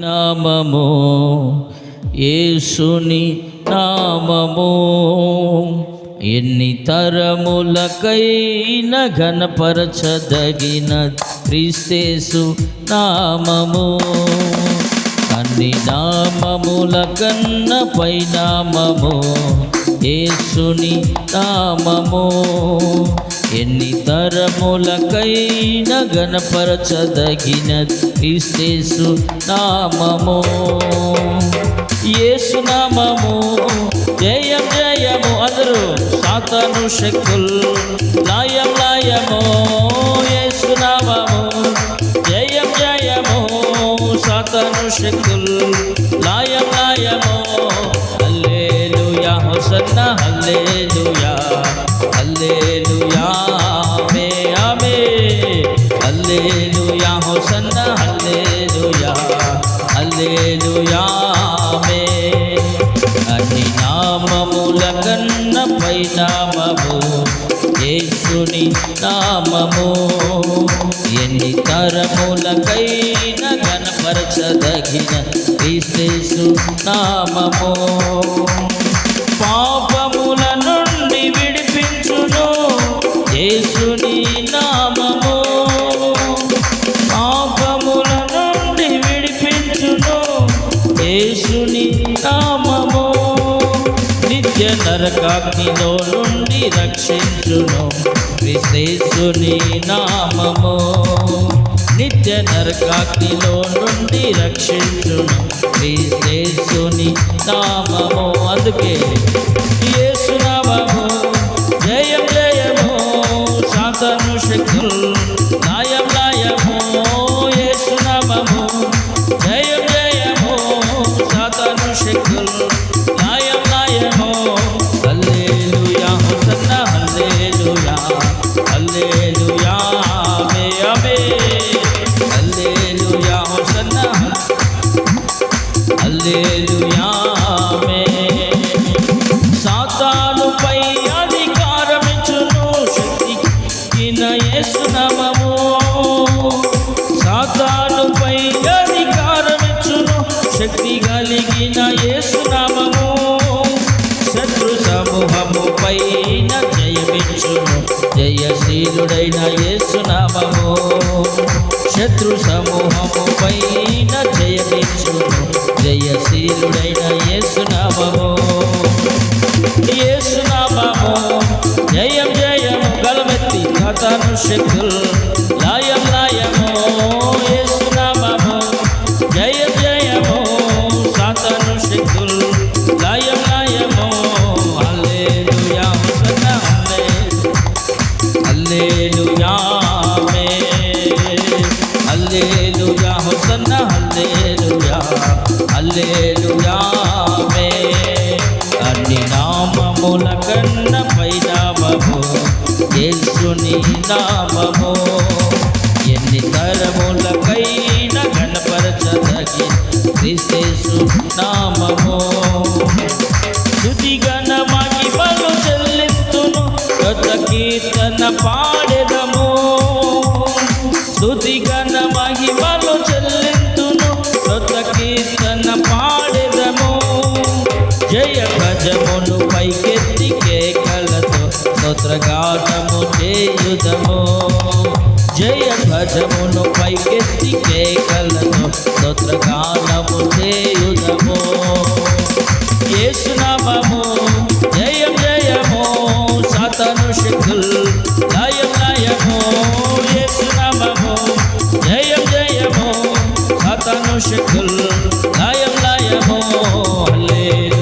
నామము యేసుని నామము. ఎన్ని తరములకైన ఘనపరచదగిన క్రీస్తేసు నామము. అన్ని నామముల కన్న పై నామము యేసుని నామము. ఎన్ని తరములకైన గణపరచదగిన క్రీస్తేసు నామము. యేసు నామము. జయం జయము. అందరూ సాతను శక్తులు. లాయం లాయము. యేసు నామము. జయం జయము. సాతను శక్తులు. లాయం లాయము. హల్లెలూయా. హోసన్న. హల్లే హల్లెలూయా. హల్లెలూయా ఆమె నామముల కన్న పైనామము యేసుని నామము. ఎన్ని తరములకైన గణపరచదగిన క్రీస్తేసు నామము. పాప దేవుని నామము నిత్య నరకాగ్నిలో నుండి రక్షించును. విశేషుని నామము నిత్య నరకాగ్నిలో నుండి రక్షించును. విశేషుని నామము అందుకే యేసునామము జయం జయము సాతను శక్తులు సాతానుపై అధికారమిచ్చును శక్తి కిన యేసునామము సాతానుపై నామము శత్రు సమూహము పైన జయమిచ్చును. జయశీలుడైన యేసునామము శత్రు సమూహము పైన జయమిచ్చును. జయశీలుడైన యేసునామము యేసునామము జయం జయము గలమెత్తి కథను శక్తులు హుసన్న హల్లేలుయా హల్లేలుయా మే. అన్ని నామముల కన్న పైనామము యేసుని నామము. ఎన్ని తరములకైన గణపరచదగి క్రీస్తేసు నామము. స్థుతిగణ బలు చెల్లిస్తును కొత్త కీర్తన పాడి చేయుదము జయ భజమును పైకెత్తి కేకలతో స్తోత్రగానము చేయుదము యేసునామము జయం జయము సతను శిఖుల్ లయం లయము. యేసునామము జయం జయము సతను శిఖుల్ లయం లయము. హల్లెలూయా.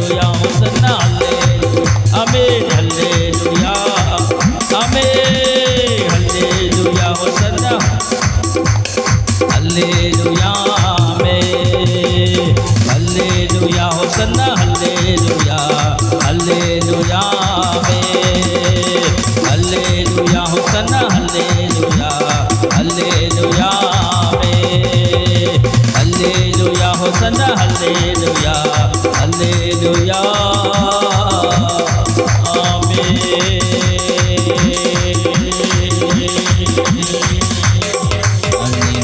హల్లెలూయా హల్లెలూయా హోసన్న హల్లెలూయా. హల్లెలూయా హల్లెలూయా హోసన్న హల్లెలూయా. హల్లెలూయా.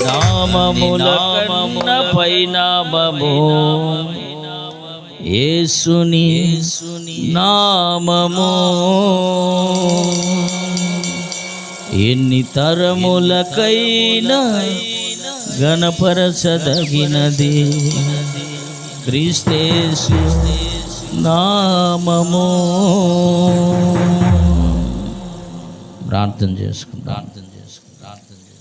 నామముల కన్న పై ఏసుని నామము. ఎన్ని తరములకైనా గణపరచదగినది క్రీస్తేసు నామము. ప్రార్థన చేసుకుందాం.